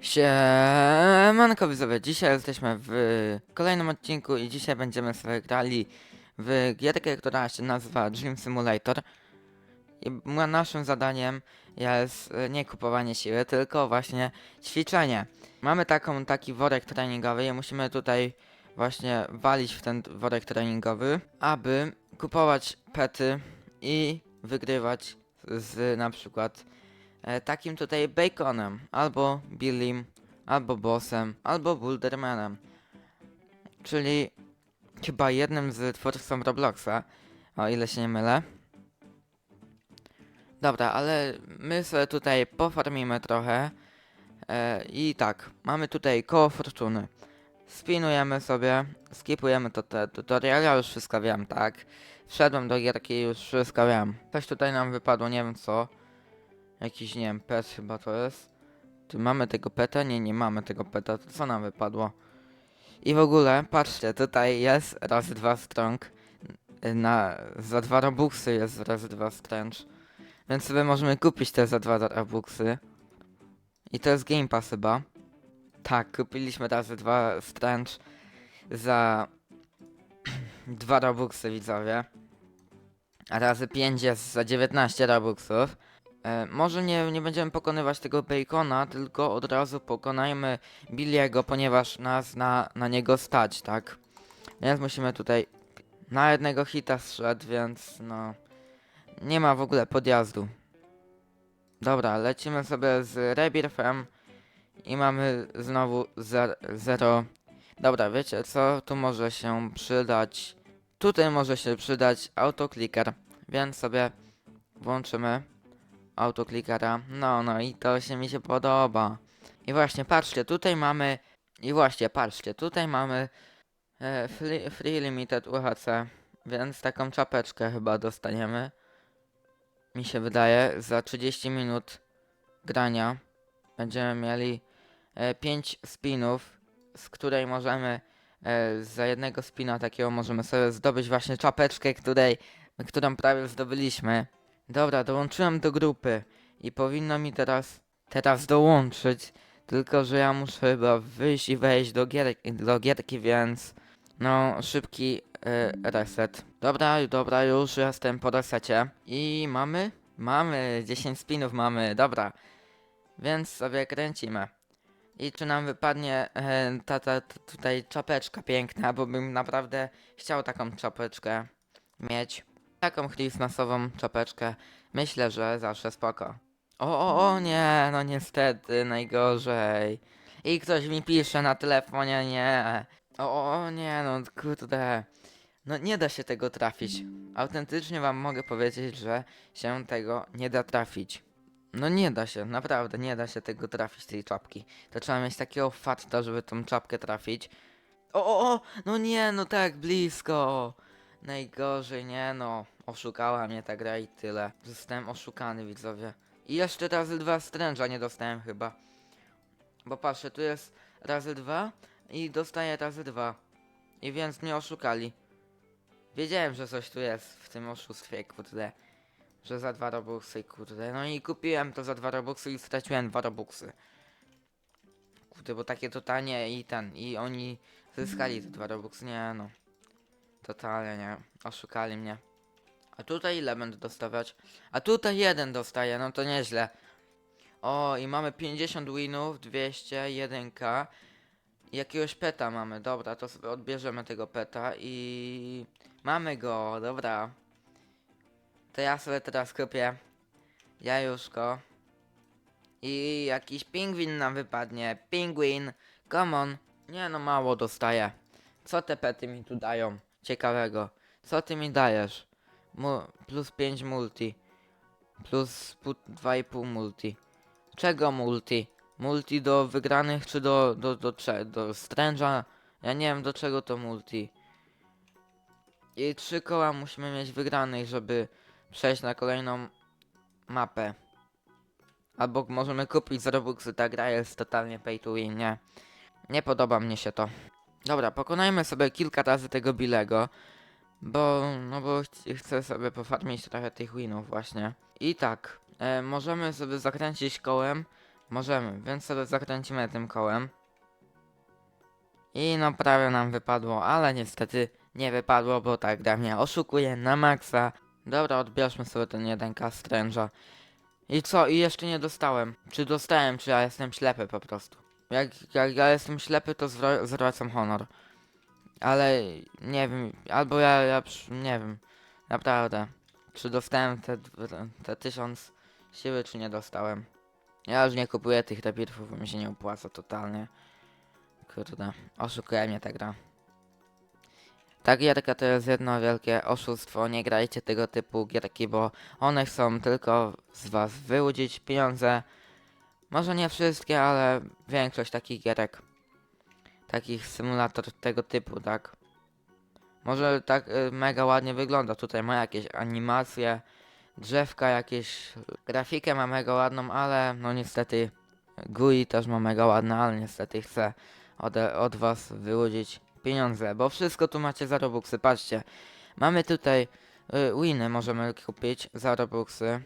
Siemanko widzowie, dzisiaj jesteśmy w kolejnym odcinku i dzisiaj będziemy sobie grali w gierkę, która się nazywa Dream Simulator. I naszym zadaniem jest e, nie kupowanie siły, tylko właśnie ćwiczenie. Mamy taką, taki worek treningowy i musimy tutaj właśnie walić w ten worek treningowy, aby kupować pety i wygrywać z na przykład e, takim tutaj Baconem, albo Billym, albo Bossem, albo Bouldermanem. Czyli chyba jednym z twórców Robloxa, o ile się nie mylę. Dobra, ale my sobie tutaj pofarmimy trochę. E, I tak, mamy tutaj koło fortuny. Spinujemy sobie, skipujemy to te tutorial, ja już wszystko wiem, tak. Wszedłem do gierki i już wszystko wiem. Coś tutaj nam wypadło, nie wiem co. Jakiś, nie wiem, pet chyba to jest. Czy mamy tego peta? Nie, nie mamy tego peta. To co nam wypadło? I w ogóle, patrzcie, tutaj jest raz dwa strong. Na, za dwa robuxy jest raz dwa strange. Więc sobie możemy kupić te za dwa robuxy. I to jest Game Pass chyba. Tak, kupiliśmy razy dwa strange za dwa robuxy widzowie. A razy 5 jest za 19 robuxów. E, może nie, nie będziemy pokonywać tego Bacona, tylko od razu pokonajmy Billiego, ponieważ nas na, na niego stać, tak? Więc musimy tutaj na jednego hita strzedł, więc no... Nie ma w ogóle podjazdu. Dobra, lecimy sobie z Rebirthem i mamy znowu 0. Dobra, wiecie co? Tu może się przydać... Tutaj może się przydać autoclicker, więc sobie włączymy autoklikera. No, no i to się mi się podoba. I właśnie, patrzcie, tutaj mamy... I właśnie, patrzcie, tutaj mamy e, free, free Limited UHC, więc taką czapeczkę chyba dostaniemy. Mi się wydaje, za 30 minut grania będziemy mieli e, 5 spinów, z której możemy e, za jednego spina takiego możemy sobie zdobyć właśnie czapeczkę, której, którą prawie zdobyliśmy. Dobra, dołączyłem do grupy i powinno mi teraz, teraz dołączyć, tylko że ja muszę chyba wyjść i wejść do gierki, do gierki więc no szybki y, reset. Dobra, dobra, już jestem po resecie i mamy, mamy, 10 spinów mamy, dobra, więc sobie kręcimy. I czy nam wypadnie e, ta, ta, ta tutaj czapeczka piękna, bo bym naprawdę chciał taką czapeczkę mieć. Taką Christmasową czapeczkę. Myślę, że zawsze spoko. O, o, o nie, no niestety, najgorzej. I ktoś mi pisze na telefonie, nie. O, o, nie, no kurde. No nie da się tego trafić. Autentycznie wam mogę powiedzieć, że się tego nie da trafić. No nie da się, naprawdę nie da się tego trafić, tej czapki. To trzeba mieć takiego fatta, żeby tą czapkę trafić. O, o, o, no nie, no tak blisko. Najgorzej, nie no. Oszukała mnie ta gra i tyle. Zostałem oszukany, widzowie. I jeszcze razy dwa stręża nie dostałem chyba. Bo patrzę, tu jest razy dwa i dostaję razy dwa. I więc mnie oszukali. Wiedziałem, że coś tu jest w tym oszustwie, kurde. Że za dwa robuxy, kurde. No i kupiłem to za dwa robuxy i straciłem dwa robuxy. Kurde, bo takie to tanie i ten, i oni zyskali te dwa robuxy, nie no. Totalnie nie. Oszukali mnie. A tutaj ile będę dostawać? A tutaj jeden dostaję, no to nieźle. O, i mamy 50 winów, 200, 1k. I jakiegoś peta mamy, dobra, to sobie odbierzemy tego peta i... Mamy go, dobra. To ja sobie teraz kupię jajuszko. I jakiś pingwin nam wypadnie. Pingwin, come on. Nie no, mało dostaję. Co te pety mi tu dają? Ciekawego. Co ty mi dajesz? Mu plus 5 multi. Plus pu- 2,5 multi. Czego multi? Multi do wygranych czy do, do, do, cze- do stręża? Ja nie wiem do czego to multi. I trzy koła musimy mieć wygranych, żeby przejść na kolejną mapę. Albo możemy kupić za Robuxy, ta gra jest totalnie pay to win, nie? Nie podoba mnie się to. Dobra, pokonajmy sobie kilka razy tego Bilego. Bo, no bo ch- chcę sobie pofarmić trochę tych winów właśnie. I tak, e, możemy sobie zakręcić kołem, Możemy, więc sobie zakręcimy tym kołem. I no prawie nam wypadło, ale niestety nie wypadło, bo tak gra mnie oszukuje na maksa. Dobra, odbierzmy sobie ten 1k Strange'a. I co? I jeszcze nie dostałem. Czy dostałem, czy ja jestem ślepy po prostu. Jak, jak ja jestem ślepy, to zwra- zwracam honor. Ale nie wiem, albo ja, ja nie wiem. Naprawdę. Czy dostałem te, te tysiąc siły, czy nie dostałem. Ja już nie kupuję tych rebirfów, bo mi się nie opłaca totalnie. Kurde, oszukuje mnie ta gra. Ta gierka to jest jedno wielkie oszustwo, nie grajcie tego typu gierki, bo one chcą tylko z was wyłudzić pieniądze. Może nie wszystkie, ale większość takich gierek. Takich symulator tego typu, tak? Może tak y, mega ładnie wygląda, tutaj ma jakieś animacje, drzewka jakieś, grafikę ma mega ładną, ale no niestety GUI też ma mega ładne, ale niestety chcę od, od was wyłudzić pieniądze, bo wszystko tu macie za Robuxy, patrzcie. Mamy tutaj y, winy, możemy kupić za Robuxy.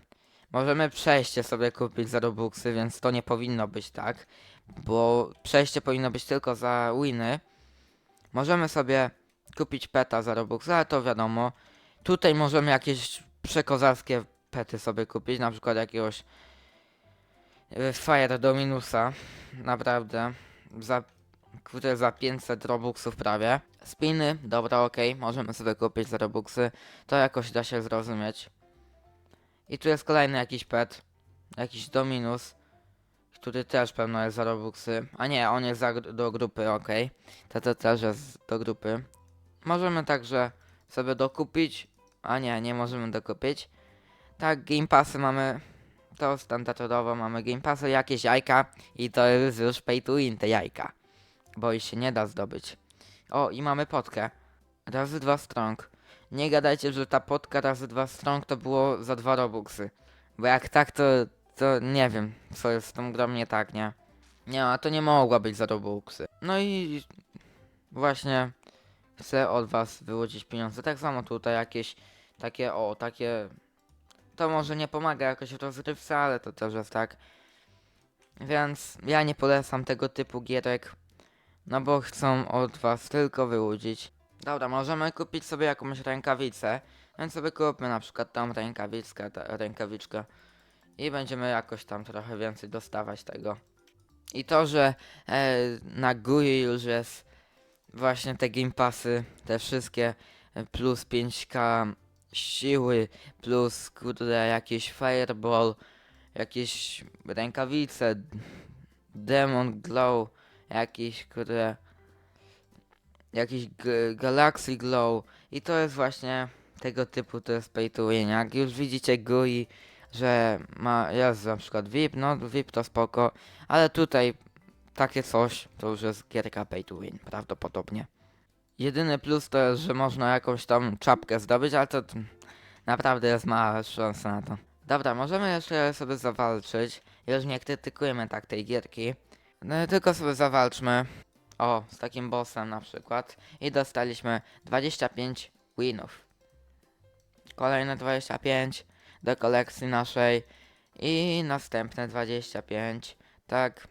Możemy przejście sobie kupić za Robuxy, więc to nie powinno być tak, bo przejście powinno być tylko za winy. Możemy sobie kupić peta za Robuxy, ale to wiadomo. Tutaj możemy jakieś przekozarskie pety sobie kupić, na przykład jakiegoś y, Fire Dominusa, naprawdę, za, kurde, za 500 Robuxów prawie. Spiny, dobra, okej, możemy sobie kupić za Robuxy, to jakoś da się zrozumieć. I tu jest kolejny jakiś pet, jakiś Dominus, który też pewno jest za Robuxy, a nie, on jest za, do grupy, to to też jest do grupy. Możemy także sobie dokupić, a nie, nie możemy dokupić. Tak, Game Passy mamy, to standardowo mamy Game Passy, jakieś jajka i to jest już pay to win te jajka, bo ich się nie da zdobyć. O, i mamy potkę, razy dwa strong. Nie gadajcie, że ta potka razy dwa strong to było za dwa robuxy, bo jak tak to, to nie wiem, co jest z tą grą nie tak, nie? Nie, a to nie mogła być za robuxy. No i właśnie chcę od was wyłudzić pieniądze. Tak samo tutaj jakieś takie, o, takie... To może nie pomaga jakoś w rozrywce, ale to też jest tak. Więc ja nie polecam tego typu gierek, no bo chcą od was tylko wyłudzić. Dobra, możemy kupić sobie jakąś rękawicę, więc sobie kupmy na przykład tą rękawiczkę, ta, rękawiczkę i będziemy jakoś tam trochę więcej dostawać tego. I to, że e, na GUI już jest właśnie te Game Passy, te wszystkie e, plus 5k siły, plus kurde jakieś Fireball, jakieś rękawice, Demon Glow, jakiś kurde jakiś Galaxy Glow i to jest właśnie tego typu to jest pay to win. Jak już widzicie GUI, że ma jest na przykład VIP, no VIP to spoko, ale tutaj takie coś to już jest gierka pay to win, prawdopodobnie. Jedyny plus to jest, że można jakąś tam czapkę zdobyć, ale to naprawdę jest mała szansa na to. Dobra, możemy jeszcze sobie zawalczyć. Już nie krytykujemy tak tej gierki. No, tylko sobie zawalczmy. O, z takim bossem na przykład. I dostaliśmy 25 winów. Kolejne 25 do kolekcji naszej. I następne 25. Tak.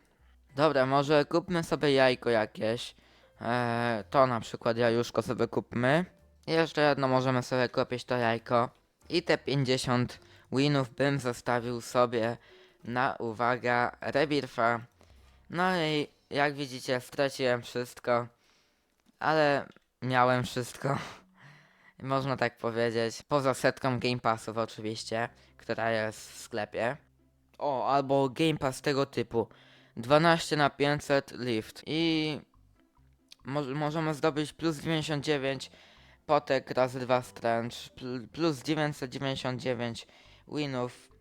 Dobra, może kupmy sobie jajko jakieś. Eee, to na przykład jajuszko sobie kupmy. Jeszcze jedno możemy sobie kupić to jajko. I te 50 winów bym zostawił sobie na uwaga Rebirfa. No i jak widzicie straciłem wszystko. Ale miałem wszystko. Można tak powiedzieć. Poza setką Game Passów oczywiście, która jest w sklepie. O, albo Game Pass tego typu. 12 na 500 lift. I Moż- możemy zdobyć plus 99 potek razy 2 strange, pl- plus 999 winów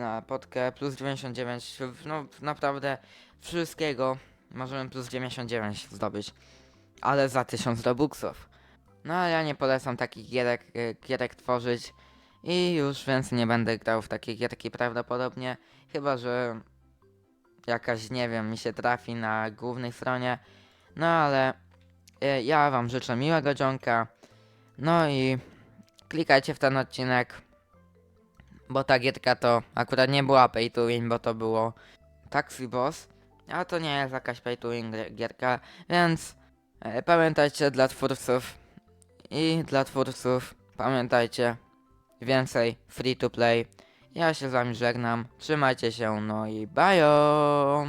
na potkę, plus 99, w- no naprawdę wszystkiego możemy plus 99 zdobyć, ale za 1000 robuxów. No ale ja nie polecam takich gierek, e, gierek tworzyć i już więcej nie będę grał w takie gierki prawdopodobnie, chyba że jakaś, nie wiem, mi się trafi na głównej stronie, no ale e, ja wam życzę miłego dzionka. No i klikajcie w ten odcinek. Bo ta gierka to akurat nie była pay to win, bo to było Taxi Boss, a to nie jest jakaś pay to win gier- gierka, więc e, pamiętajcie dla twórców i dla twórców pamiętajcie więcej free to play. Ja się z wami żegnam, trzymajcie się, no i bajo!